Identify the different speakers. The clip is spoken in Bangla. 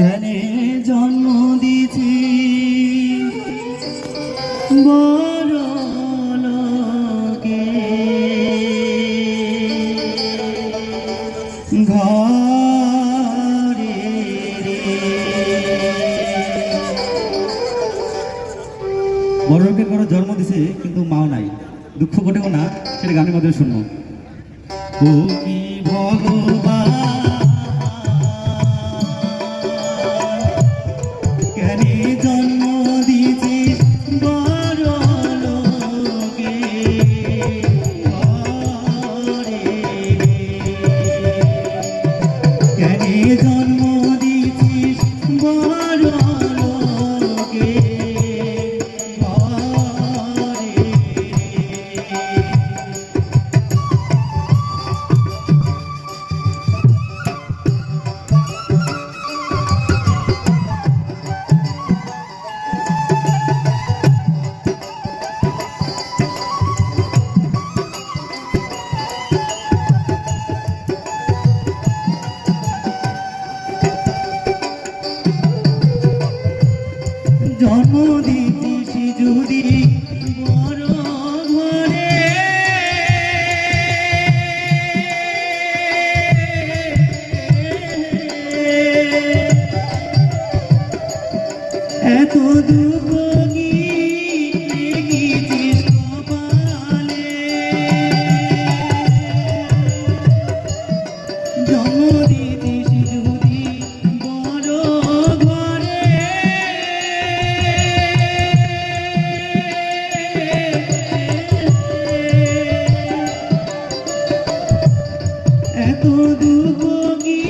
Speaker 1: কেনে জন্ম দিছি বড় লোকে। ঘরে বড় জন্ম দিছে কিন্তু মাও নাই। দুঃখ ঘটেও না, সেটা গানের মাধ্যমে শুনব। কি ভয় জন্ম দিতি সিঁদুরি বড় ঘরে এত দূর এত দূর গিয়ে